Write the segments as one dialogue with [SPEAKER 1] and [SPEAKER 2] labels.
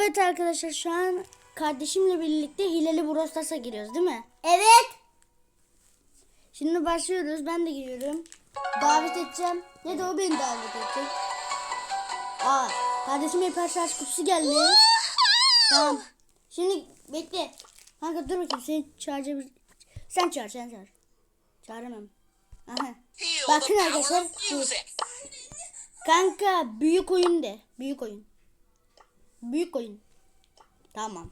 [SPEAKER 1] Evet arkadaşlar şu an kardeşimle birlikte Hileli Brostas'a giriyoruz değil mi?
[SPEAKER 2] Evet.
[SPEAKER 1] Şimdi başlıyoruz. Ben de giriyorum. Davet edeceğim. Ya da o beni davet edecek. Aa, kardeşim hiper şarj kutusu geldi. tamam. Şimdi bekle. Kanka dur bakayım seni çağıracağım. Sen çağır sen çağır. Çağıramam. Aha. Bakın arkadaşlar. dur. Kanka büyük oyun de. Büyük oyun. Büyük oyun. Tamam.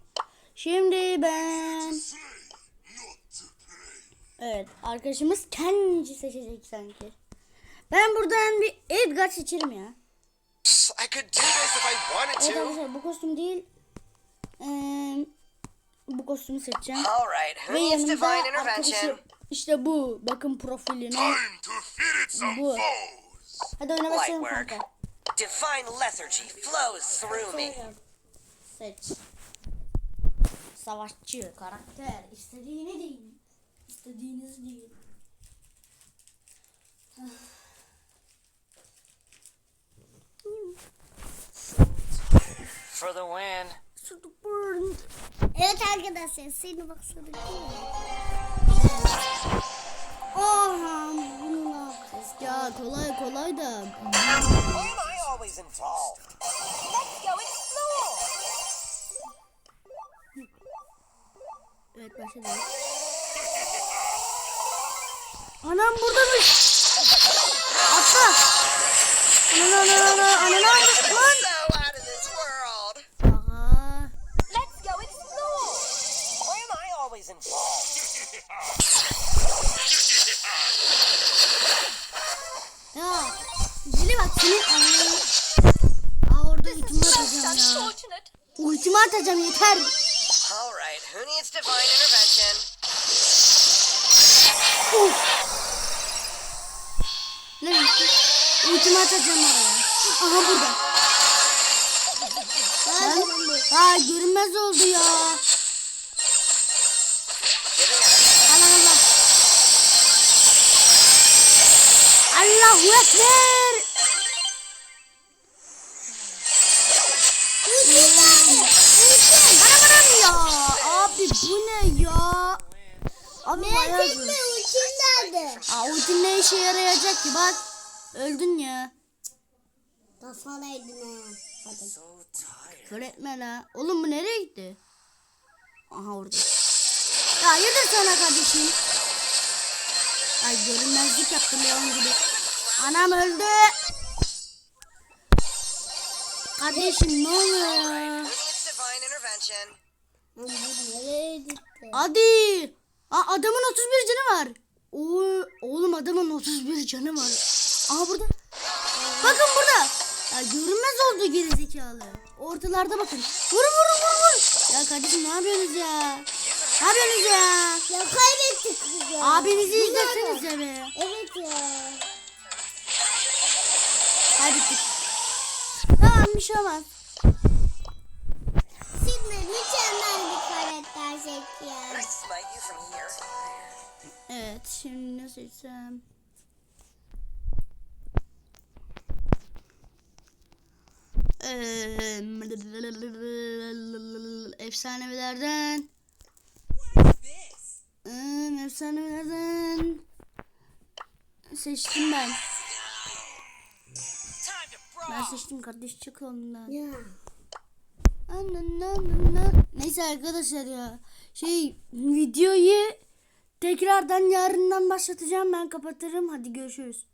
[SPEAKER 1] Şimdi ben... Evet arkadaşımız kendisi seçecek sanki. Ben buradan bir Edgar seçerim ya.
[SPEAKER 3] I could do this if I wanted
[SPEAKER 1] Evet arkadaşlar bu kostüm değil. Ee, bu kostümü seçeceğim.
[SPEAKER 3] All right,
[SPEAKER 1] Ve yanımda arkadaşım. İşte bu. Bakın profiline. Bu. Hadi
[SPEAKER 3] Light
[SPEAKER 1] başlayalım kanka.
[SPEAKER 3] Divine lethargy flows through me.
[SPEAKER 1] Seç. Savaşçı, karakter. İstediğini değil. İstediğiniz değil.
[SPEAKER 3] For the win.
[SPEAKER 2] Evet arkadaşlar seni baksana.
[SPEAKER 1] Oha bunu ne yapacağız? Ya kolay kolay da.
[SPEAKER 3] Always involved?
[SPEAKER 2] Let's go explore.
[SPEAKER 1] Evet başladı. Anam buradamış. Atla. Ana ana ana ana ana lan.
[SPEAKER 3] So out of this world.
[SPEAKER 1] Aha.
[SPEAKER 2] Let's go explore.
[SPEAKER 3] Why am I always involved?
[SPEAKER 1] Ya. Zili bak senin ananı. Aa orada ultimi atacağım ya.
[SPEAKER 2] Unfortunate.
[SPEAKER 1] Ultimi atacağım yeter.
[SPEAKER 3] All right, who needs divine intervention?
[SPEAKER 1] Ne bitti? Ultimi atacağım oraya. Aha burada. Lan. Aa görünmez oldu ya. Allah Allah. Allahu Ekber. Bu ne ya? Abi bayağı zor.
[SPEAKER 2] ultim nerede?
[SPEAKER 1] Aa ultin ne işe yarayacak ki bak. Öldün ya.
[SPEAKER 2] Kafana eline. Hadi.
[SPEAKER 1] Küfür etme la. Oğlum bu nereye gitti? Aha orada. Ya yedir sana kardeşim. Ay görünmezlik yaptım Leon gibi. Anam öldü. Kardeşim ne oluyor ya?
[SPEAKER 3] Divine intervention?
[SPEAKER 1] Hadi. Aa, adamın 31 canı var. Oo, oğlum adamın 31 canı var. Aha burada. Bakın burada. Ya görünmez oldu gerizekalı. Ortalarda bakın. Vur vur vur vur. Ya kardeşim ne yapıyorsunuz ya? Ne yapıyorsunuz ya?
[SPEAKER 2] Ya kaybettik biz ya.
[SPEAKER 1] Abinizi
[SPEAKER 2] Bu
[SPEAKER 1] izlesenize be.
[SPEAKER 2] Evet ya.
[SPEAKER 1] Kaybettik. Tamam bir şey olmaz. Evet şimdi ne seçsem? Efsanevilerden efsanevilerden seçtim ben. Ben seçtim kardeş çık ondan. Ananana. Neyse arkadaşlar ya. Şey videoyu tekrardan yarından başlatacağım ben kapatırım. Hadi görüşürüz.